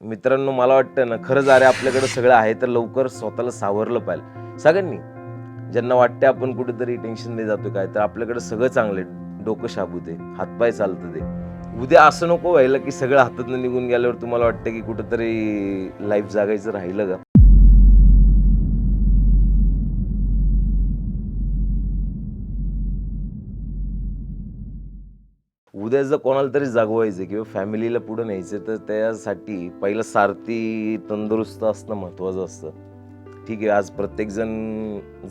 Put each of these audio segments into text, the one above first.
मित्रांनो मला वाटतं ना खरंच अरे आपल्याकडे सगळं आहे तर लवकर स्वतःला सावरलं पाहिजे. सगळ्यांनी ज्यांना वाटते आपण कुठेतरी टेन्शन नाही जातो काय तर आपल्याकडे सगळं चांगलं आहे डोकं शाबू दे हातपाय चालतं ते उद्या असं नको व्हायला की सगळं हातातनं निघून गेल्यावर तुम्हाला वाटतं की कुठेतरी लाईफ जागायचं राहिलं का? उद्या जर कोणाला तरी जागवायचं किंवा फॅमिलीला पुढे न्यायचं तर त्यासाठी पहिलं सारथी तंदुरुस्त असणं महत्त्वाचं असतं. ठीक आहे आज प्रत्येकजण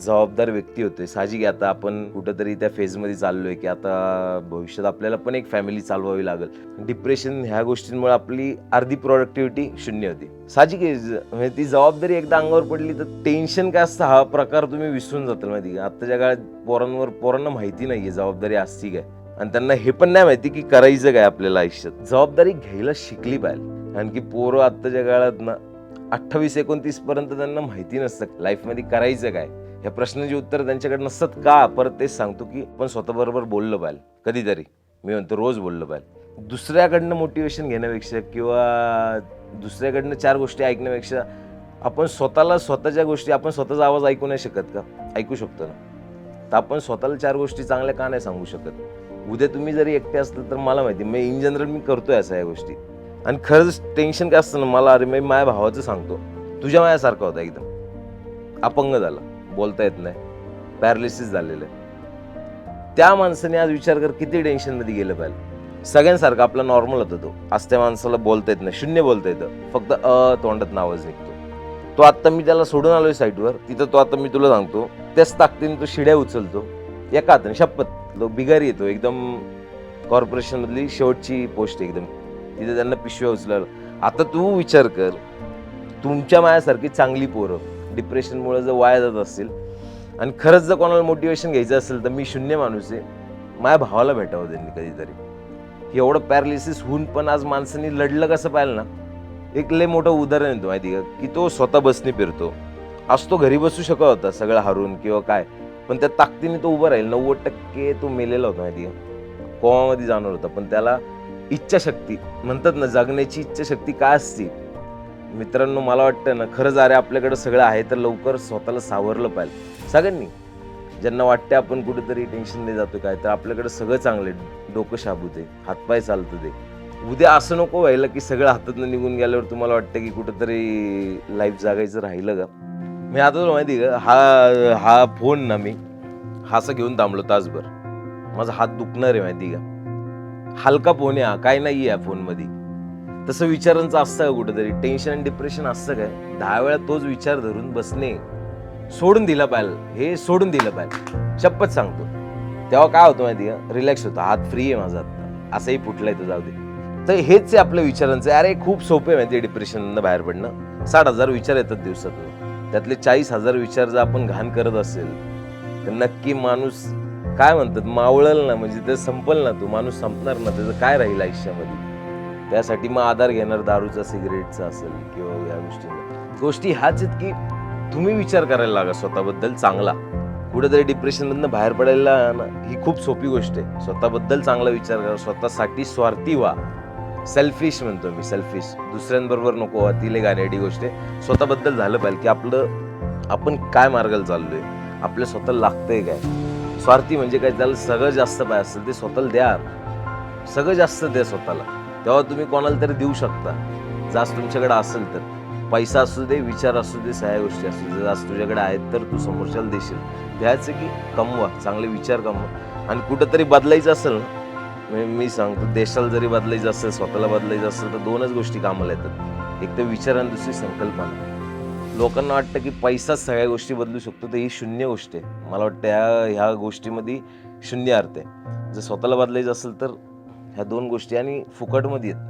जबाबदार व्यक्ती होतोय. साहजिक आहे आता आपण कुठंतरी त्या फेजमध्ये चाललोय की आता भविष्यात आपल्याला पण एक फॅमिली चालवावी लागेल. डिप्रेशन ह्या गोष्टींमुळे आपली अर्धी प्रोडक्टिव्हिटी शून्य होती. साहजिक आहे म्हणजे ती जबाबदारी एकदा अंगावर पडली तर टेन्शन काय असतं? हा प्रकार तुम्ही विसरून जाताल माहिती का? आत्ताच्या काळात पोरांवर पोरांना माहिती नाही आहे जबाबदारी असती काय. आणि त्यांना हे पण नाही माहिती की करायचं काय आपल्याला आयुष्यात. जबाबदारी घ्यायला शिकली पाहिजे. की पोरं आत्ताच्या काळात ना अठ्ठावीस एकोणतीस पर्यंत त्यांना माहिती नसतं लाईफमध्ये करायचं काय. ह्या प्रश्नाचे उत्तर त्यांच्याकडे नसतात का? परत तेच सांगतो की पण स्वतःबरोबर बोललं पाहिजे. कधीतरी. मी म्हणतो रोज बोललं पाहिजे. दुसऱ्याकडनं मोटिवेशन घेण्यापेक्षा किंवा दुसऱ्याकडनं चार गोष्टी ऐकण्यापेक्षा आपण स्वतःला स्वतःच्या गोष्टी आपण स्वतःचा आवाज ऐकू नाही शकत का? ऐकू शकतो ना. तर आपण स्वतःला चार गोष्टी चांगल्या का नाही सांगू शकत? उद्या तुम्ही जरी एकटे असलं तर मला माहिती मी इन जनरल मी करतोय असा या गोष्टी. आणि खरंच टेन्शन काय असतं ना मला अरे मी माझ्या भावाचं सांगतो. तुझ्या माझ्यासारखा होता एकदम. अपंग झाला. बोलता येत नाही. पॅरालिसिस झालेलं आहे. त्या माणसाने आज विचार कर किती टेन्शनमध्ये गेलं पाहिजे सगळ्यांसारखा आपला नॉर्मल होता तो. आज त्या माणसाला बोलता येत नाही. शून्य बोलता येतं. फक्त अ तोंडात आवाज निघतो. तो आत्ता मी त्याला सोडून आलोय साईटवर तिथं तो आता मी तुला सांगतो. त्याच ताकदीने तो शिड्या उचलतो. एका हाताने शपथ. तो बिगारी येतो एकदम कॉर्पोरेशनमधली शेवटची पोस्ट एकदम. तिथे त्यांना पिशव्या उचलायला आता तू विचार कर तुमच्या मायासारखी चांगली पोरं डिप्रेशनमुळे जर वाया जात असतील आणि खरंच जर कोणाला मोटिवेशन घ्यायचं असेल तर मी शून्य माणूस आहे माझ्या भावाला भेटावं त्यांनी कधीतरी. एवढं पॅरालिसिस होऊन पण आज माणसांनी लढलं कसं पाहिलं ना? एक लय मोठं उदाहरण येतो माहिती का? की तो स्वतः बसने फिरतो. आज तो घरी बसू शकत होता सगळं हरून किंवा काय. पण त्या ताकदीने तो उभा राहील. नव्वद टक्के तो मेलेला होता माहिती का कोमामध्ये जाणार होता. पण त्याला इच्छाशक्ती म्हणतात ना जगण्याची इच्छाशक्ती काय असते? मित्रांनो मला वाटतं ना खरंच अरे आपल्याकडं सगळं आहे तर लवकर स्वतःला सावरलं पाहिजे. सगळ्यांनी. ज्यांना वाटते आपण कुठेतरी टेन्शनने नाही जातो काय तर आपल्याकडं सगळं चांगलं आहे. डोकं शाबूत आहे. हातपाय चालतं ते उद्या असं नको व्हायला की सगळं हातातनं निघून गेल्यावर तुम्हाला वाटतं की कुठेतरी लाईफ जागायचं राहिलं का? मी आता तुला माहिती आहे का? हा हा फोन ना मी हा असं घेऊन थांबलो तासभर. माझा हात दुखणार आहे माहिती आहे का? हलका फोन आहे हा काय नाही या फोनमध्ये. तसं विचारांचं असतं का कुठेतरी? टेन्शन आणि डिप्रेशन असतं काय दहा वेळा तोच विचार धरून बसणे. सोडून दिला पाहिजे हे सोडून दिलं पाहिजे शपथ सांगतो. तेव्हा काय होतं माहिती का? रिलॅक्स होतो. हात फ्री आहे माझा आत्ता असंही फुटलाय तो जाऊ दे. तर हेच आहे आपल्या विचारांचं. अरे खूप सोपं आहे माहिती डिप्रेशन बाहेर पडणं. साठ हजार विचार येतात दिवसातून. त्यातले चाळीस हजार विचार जर आपण घाण करत असेल तर नक्की माणूस काय म्हणतात मावळल ना म्हणजे ते संपल ना तो माणूस संपणार ना त्याचं काय राहील आयुष्यामध्ये? त्यासाठी मग आधार घेणार दारूचा सिगरेटचा असेल किंवा या गोष्टींना. गोष्टी ह्याच आहेत की तुम्ही विचार करायला लागा स्वतःबद्दल चांगला. कुठेतरी डिप्रेशनमधनं बाहेर पडायला ना ही खूप सोपी गोष्ट आहे. स्वतःबद्दल चांगला विचार करा स्वतःसाठी स्वार्थी व्हा. सेल्फिश म्हणतो मी सेल्फिश दुसऱ्यांबरोबर नको व्हा तिले गाण्याची गोष्ट आहे. स्वतःबद्दल झालं पाहिजे की आपलं आपण काय मार्गाला चाललोय? आपल्या स्वतःला लागतंय काय? स्वार्थी म्हणजे काय? त्याला सगळं जास्त पाहिजे असेल ते स्वतःला द्या सगळं जास्त द्या स्वतःला. तेव्हा तुम्ही कोणाला तरी देऊ शकता. जास्त तुमच्याकडे असेल तर. पैसा असू दे विचार असू दे सगळ्या गोष्टी असू दे. जास्त तुझ्याकडे आहेत तर तू समोरच्याला देशील. द्यायचं की कमवा चांगले विचार कमवा. आणि कुठंतरी बदलायचं असेल ना म्हणजे मी सांगतो देशाला जरी बदलायचं असेल स्वतःला बदलायचं असेल तर दोनच गोष्टी कामाला येतात. एक तर विचार आणि दुसरी संकल्पना. लोकांना वाटतं की पैसाच सगळ्या गोष्टी बदलू शकतो तर ही शून्य गोष्ट आहे. मला वाटतं ह्या ह्या गोष्टीमध्ये शून्य अर्थ आहे. जर स्वतःला बदलायचं असेल तर ह्या दोन गोष्टी आणि फुकटमध्ये आहेत.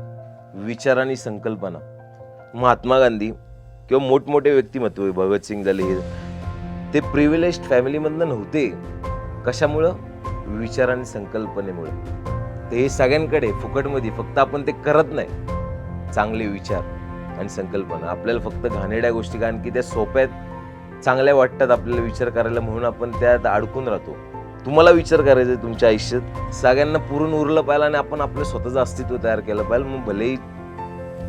विचार आणि संकल्पना. महात्मा गांधी किंवा मोठमोठे व्यक्तिमत्व आहे, भगतसिंग झाले हे. ते प्रिव्हिलेज फॅमिलीमधनं नव्हते. कशामुळं? विचार आणि संकल्पनेमुळे. तर हे सगळ्यांकडे फुकटमध्ये फक्त आपण ते करत नाही. चांगले विचार आणि संकल्पना. आपल्याला फक्त घाणेड्या गोष्टी कारण की त्या सोप्यात चांगल्या वाटतात आपल्याला विचार करायला म्हणून आपण त्यात अडकून राहतो. तुम्हाला विचार करायचा आहे तुमच्या आयुष्यात. सगळ्यांना पुरून उरलं पाहिजे आणि आपण आपलं स्वतःचं अस्तित्व तयार केलं पाहिजे मग भलेही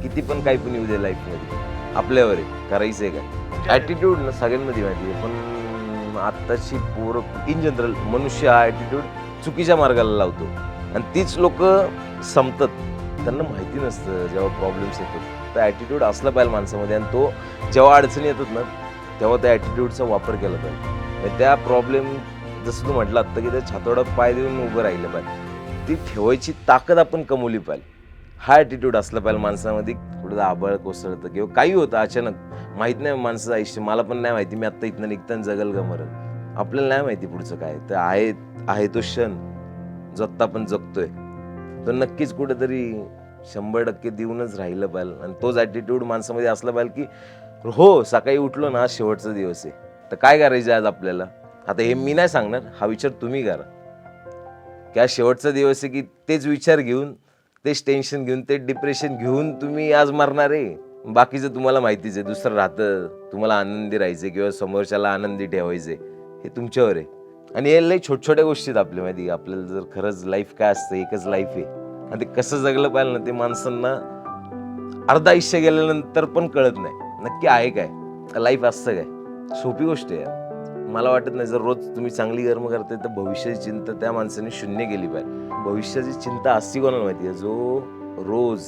किती पण काही पण येऊ दे लाईफमध्ये. आपल्यावर आहे करायचं आहे का? ॲटिट्यूड ना सगळ्यांमध्ये माहिती आहे पण आत्ताची पोरं इन जनरल मनुष्य हा ॲटिट्यूड चुकीच्या मार्गाला लावतो. आणि तीच लोक संपतात. त्यांना माहिती नसतं जेव्हा प्रॉब्लेम्स येतात. तर ॲटिट्यूड असला पाहिजे माणसामध्ये आणि तो जेव्हा अडचणी येतात ना तेव्हा त्या ॲटिट्यूडचा वापर केला पाहिजे. त्या प्रॉब्लेम जसं तू म्हटलं आत्ता की त्या छातोडात पाय देऊन उभं राहिलं पाहिजे. ती ठेवायची ताकद आपण कमवली पाहिजे. हा ॲटिट्यूड असला पाहिजे माणसामध्ये थोडं आबळ कोसळतं किंवा काही होतं अचानक. माहीत नाही माणसाचं आयुष्य मला पण नाही माहिती मी आत्ता इथनं निघताना जगल का मरल? आपल्याला नाही माहिती पुढचं काय तर आहे आहे तो क्षण. जो आत्ता आपण जगतोय. तो नक्कीच कुठेतरी शंभर टक्के देऊनच राहिलं पाहिजे आणि तोच ॲटिट्यूड माणसामध्ये असला पाहिजे की हो सकाळी उठलो ना आज शेवटचा दिवस आहे. तर काय करायचं आज आपल्याला? आता हे मी नाही सांगणार हा विचार तुम्ही करा. की आज शेवटचा दिवस आहे की तेच विचार घेऊन तेच टेन्शन घेऊन तेच डिप्रेशन घेऊन तुम्ही आज मरणार आहे. बाकीचं तुम्हाला माहितीच आहे दुसरं राहतं तुम्हाला आनंदी राहायचं किंवा समोरच्याला आनंदी ठेवायचे हे तुमच्यावर आहे. आणि हे लई छोट छोट्या गोष्टीत आपल्या माहिती आपल्याला जर खरंच लाईफ काय असतं एकच लाईफ आहे. आणि ते कसं जगलं पाहिजे ना ते माणसांना अर्ध आयुष्य गेल्यानंतर पण कळत नाही. नक्की आहे काय? लाईफ असतं काय? सोपी गोष्ट आहे यार. मला वाटत नाही जर रोज तुम्ही चांगली कर्म करते तर भविष्याची चिंता त्या माणसाने शून्य केली पाहिजे. भविष्याची चिंता असती कोणाला माहिती आहे जो रोज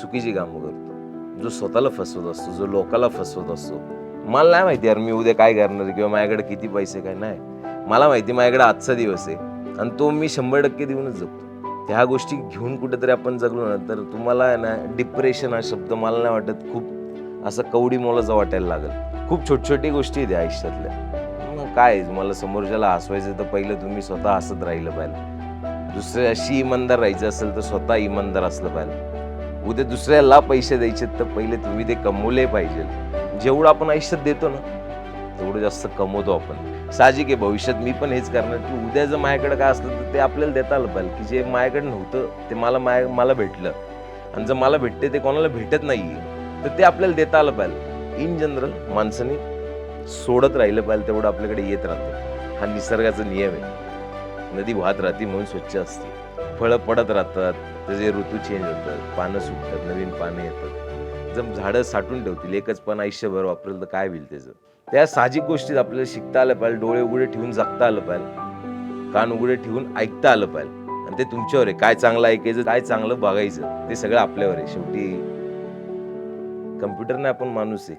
चुकीची कामं करतो जो स्वतःला फसवत असतो जो लोकाला फसवत असतो. मला नाही माहिती यार मी उद्या काय करणार किंवा माझ्याकडे किती पैसे काय नाही. मला माहिती माझ्याकडे आजचा दिवस आहे. आणि तो मी शंभर टक्के देऊनच जगतो. त्या गोष्टी घेऊन कुठेतरी आपण जगलो ना तर तुम्हाला आहे ना डिप्रेशन हा शब्द मला नाही वाटत खूप असं कवडी मोलाचा वाटायला लागेल. खूप छोट छोटी गोष्टी आहेत आयुष्यातल्या. काय मला समोरच्याला हसवायचं तर पहिलं तुम्ही स्वतः हसत राहिलं पाहिजे दुसऱ्याशी इमानदार राहायचं असेल तर स्वतः इमानदार असलं पाहिजे उद्या दुसऱ्याला पैसे द्यायचे तर पहिले तुम्ही ते कमवले पाहिजे. जेवढं आपण आयुष्यात देतो ना तेवढं जास्त कमवतो आपण. साहजिक आहे भविष्यात मी पण हेच करणार. की उद्या जर माझ्याकडे काय असलं तर ते आपल्याला देता आलं पाहिजे की जे माझ्याकडे नव्हतं ते मला माय मला भेटलं. आणि जर मला भेटते ते कोणाला भेटत नाही तर ते आपल्याला देता आलं पाहिजे. इन जनरल माणसाने सोडत राहिलं पाहिजे तेवढं आपल्याकडे येत राहतं. हा निसर्गाचा नियम आहे. नदी वाहत राहते म्हणून स्वच्छ असते. फळं पडत राहतात त्याचे ऋतू चेंज होतात पानं सुटतात नवीन पानं येतात. जर झाडं साठून ठेवतील एकच पण आयुष्यभर वापरेल तर काय होईल त्याचं? त्या साहजिक गोष्टीत आपल्याला शिकता आलं पाहिजे डोळे उघडे ठेवून जगता आलं पाहिजे कान उघडे ठेवून ऐकता आलं पाहिजे. आणि ते तुमच्यावर आहे काय चांगलं ऐकायचं काय चांगलं बघायचं ते सगळं आपल्यावर आहे. शेवटी कम्प्युटर नाही आपण माणूस आहे.